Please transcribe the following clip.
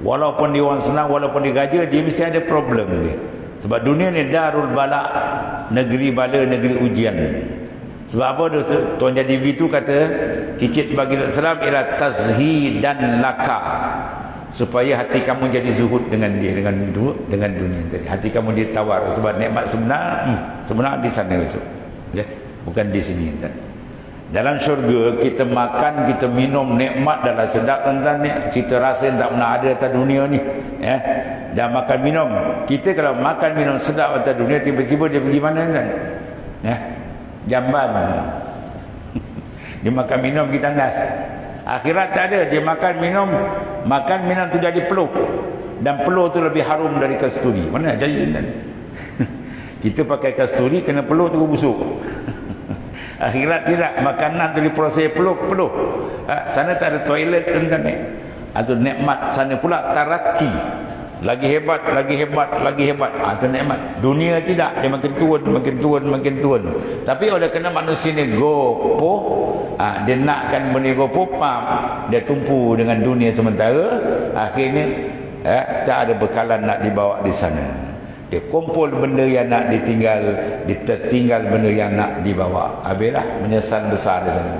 walaupun dia orang senang walaupun dia gaja dia mesti ada problem dia sebab dunia ni darul bala negeri bala negeri ujian. Sebab apa dia, Tuan Jadi itu kata cicit bagi Islam ialah tazhidan laka. Supaya hati kamu jadi zuhud dengan dia dengan dengan dunia tadi. Hati kamu ditawar sebab nikmat sebenar hmm, sebenar di sana itu ya bukan di sini tadi dalam syurga kita makan kita minum nikmat adalah sedap tuan ni kita rasa tak pernah ada atas dunia ni ya dan makan minum kita kalau makan minum sedap atas dunia tiba-tiba dia pergi mana kan ya jamban dia makan minum kita nas Akhirat tak ada. Dia makan minum. Makan minum tu jadi peluh. Dan peluh tu lebih harum dari kasturi. Mana jadi kan? Kita pakai kasturi kena peluh tu busuk. Akhirat tidak. Makanan tu diproses peluh. Peluh. Ha, sana tak ada toilet tentang ni. Atau nikmat sana pula taraki. Lagi hebat, lagi hebat, lagi hebat. Ha, tu nikmat. Dunia tidak, dia makin turun, makin turun, makin turun. Tapi oleh kena manusia ni gopo, ha, dia nakkan benda gopo pam, dia tumpu dengan dunia sementara, akhirnya eh, tak ada bekalan nak dibawa di sana. Dia kumpul benda yang nak ditinggal, dia tertinggal benda yang nak dibawa. Habislah menyesal besar di sana.